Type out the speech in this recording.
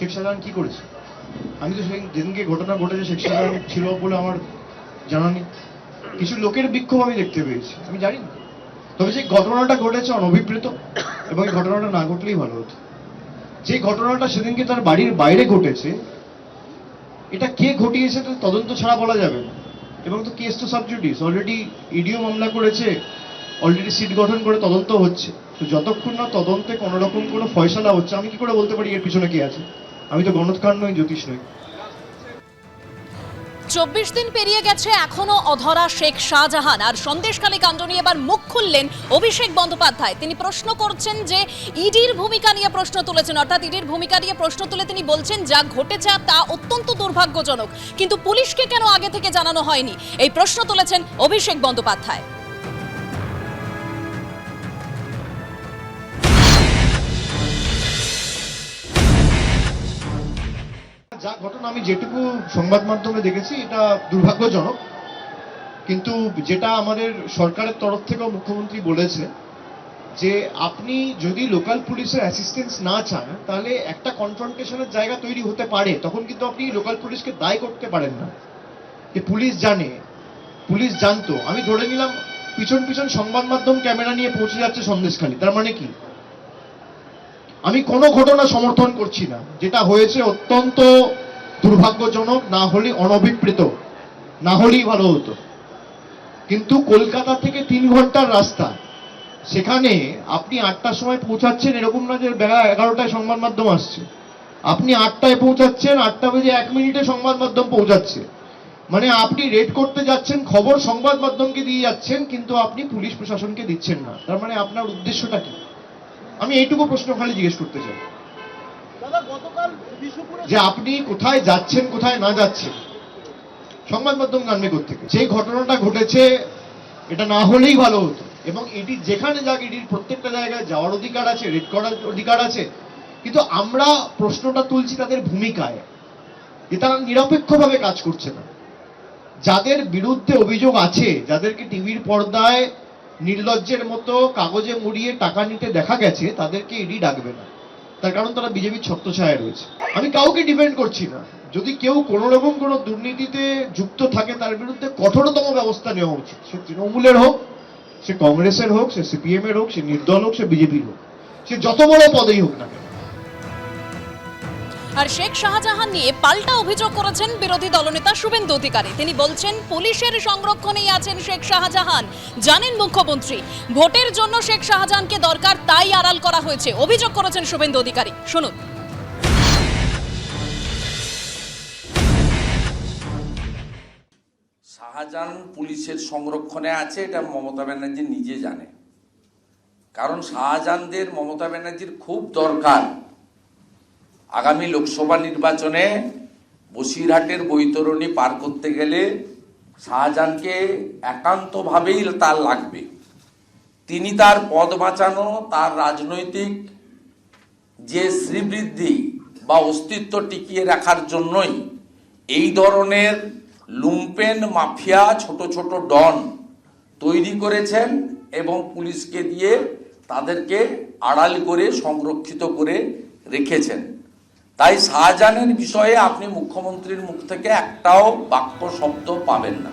শেখ শাহজাহান কি করেছে? আমি তো সেদিন যেদিনকে ঘটনা ঘটেছে, শেখ শাহজাহান ছিল বলে আমার জানা নেই। কিছু লোকের বিক্ষোভ আমি দেখতে পেয়েছি, আমি জানি না। তবে যে ঘটনাটা ঘটেছে অনভিপ্রেত, এবং এই ঘটনাটা না ঘটলেই ভালো হতো। যে ঘটনাটা সেদিনকে তার বাড়ির বাইরে ঘটেছে, এটা কে ঘটিয়েছে তো তদন্ত ছাড়া বলা যাবে না। এবং তো কেস তো সাবজুডিস অলরেডি ইডিও মামলা করেছে অলরেডি সিট গঠন করে তদন্ত হচ্ছে। তো যতক্ষণ না তদন্তে কোনো রকম কোনো ফয়সালা হচ্ছে, আমি কি করে বলতে পারি এর পিছনে কি আছে? আমি তো গণৎকার নই, জ্যোতিষ নই। চব্বিশ দিন পেরিয়ে গেছে, এখনও অধরা শেখ শাহজাহান। আর সন্দেশখালী কাণ্ড নিয়ে এবার মুখ খুললেন অভিষেক বন্দ্যোপাধ্যায়। তিনি প্রশ্ন করছেন যে, ইডির ভূমিকা নিয়ে প্রশ্ন তুলেছেন। অর্থাৎ ইডির ভূমিকা নিয়ে প্রশ্ন তুলে তিনি বলছেন, যা ঘটেছে তা অত্যন্ত দুর্ভাগ্যজনক। কিন্তু পুলিশকে কেন আগে থেকে জানানো হয়নি? এই প্রশ্ন তুলেছেন অভিষেক বন্দ্যোপাধ্যায়। ঘটনা আমি যেটুকু সংবাদ মাধ্যমে দেখেছি, এটা দুর্ভাগ্যজনক। কিন্তু যেটা আমাদের সরকারের তরফ থেকেও মুখ্যমন্ত্রী বলেছে, যে আপনি যদি লোকাল পুলিশের অ্যাসিস্ট্যান্স না চান, তাহলে একটা কনফ্রন্টেশনের জায়গা তৈরি হতে পারে, তখন কিন্তু আপনি লোকাল পুলিশকে দায় করতে পারেন না। যে পুলিশ জানে, পুলিশ জানতো। আমি ধরে নিলাম, পিছন পিছন সংবাদ মাধ্যম ক্যামেরা নিয়ে পৌঁছে যাচ্ছে সন্দেশখালী। তার মানে কি? আমি কোনো ঘটনা সমর্থন করছি না। যেটা হয়েছে অত্যন্ত দুর্ভাগ্যজনক, না হলে অনভিপ্রেত। না হলেই ভালো হতো। কিন্তু কলকাতা থেকে তিন ঘণ্টার রাস্তা। সেখানে আপনি আটটার সময় পৌঁছাচ্ছেন, এরকম না যে বেলা এগারোটায় সংবাদ মাধ্যম আসছে। আপনি আটটায় পৌঁছাচ্ছেন, আটটা বেজে এক মিনিটে সংবাদ মাধ্যম পৌঁছাচ্ছে। মানে আপনি রেড করতে যাচ্ছেন, খবর সংবাদ মাধ্যমকে দিয়ে যাচ্ছেন, কিন্তু আপনি পুলিশ প্রশাসনকে দিচ্ছেন না। তার মানে আপনার উদ্দেশ্যটা কি? আমি এইটুকু প্রশ্ন খালি জিজ্ঞেস করতে চাই। যে আপনি কোথায় যাচ্ছেন, কোথায় না যাচ্ছেন, সংবাদ মাধ্যম জানবে থেকে যে ঘটনাটা ঘটেছে, এটা না হলেই ভালো হতো। এবং এটি যেখানে যাক, এটির প্রত্যেকটা জায়গায় যাওয়ার অধিকার আছে, রেড করার অধিকার আছে। কিন্তু আমরা প্রশ্নটা তুলছি তাদের ভূমিকায়, যে তারা নিরপেক্ষভাবে কাজ করছে না। যাদের বিরুদ্ধে অভিযোগ আছে, যাদেরকে টিভির পর্দায় নির্লজ্জের মতো কাগজে মুড়িয়ে টাকা নিতে দেখা গেছে, তাদেরকে ইডি ডাকবে না। তার কারণ তারা বিজেপির ছত্রছায়ায় রয়েছে। আমি কাউকে ডিপেন্ড করছি না। যদি কেউ কোনো রকম কোনো দুর্নীতিতে যুক্ত থাকে, তার বিরুদ্ধে কঠোরতম ব্যবস্থা নেওয়া উচিত। সে তৃণমূলের হোক, সে কংগ্রেসের হোক, সে সিপিএম এর হোক, সে নির্দল হোক, সে বিজেপির হোক। সে যত বড় পদেই হোক না কেন। আর শেখ শাহজাহান নিয়ে পাল্টা অভিযোগ করেছেন বিরোধী দলনেতা শুভেন্দু অধিকারী। তিনি বলছেন, পুলিশের সংরক্ষণেই আছেন শেখ শাহজাহান। জানেন মুখ্যমন্ত্রী, ভোটের জন্য শেখ শাহজাহানকে দরকার তাই আড়াল করা হয়েছে। অভিযোগ করেছেন শুভেন্দু অধিকারী। শুনুন। শাহজাহান পুলিশের সংরক্ষণে আছে, এটা মমতা ব্যানার্জি নিজে জানে। কারণ শাহজাহানদের, মমতা ব্যানার্জির খুব দরকার আগামী লোকসভা নির্বাচনে বসিরহাটের বৈতরণী পার করতে গেলে শাহজাহানকে একান্তভাবেই তার লাগবে। তিনি তার পদ বাঁচানো, তার রাজনৈতিক যে শ্রীবৃদ্ধি বা অস্তিত্ব টিকিয়ে রাখার জন্যই এই ধরনের লুম্পেন মাফিয়া ছোট ছোট ডন তৈরি করেছেন এবং পুলিশকে দিয়ে তাদেরকে আড়াল করে সংরক্ষিত করে রেখেছেন। তাই শাহজাহানের বিষয়ে আপনি মুখ্যমন্ত্রীর মুখ থেকে একটাও বাক্য শব্দ পাবেন না।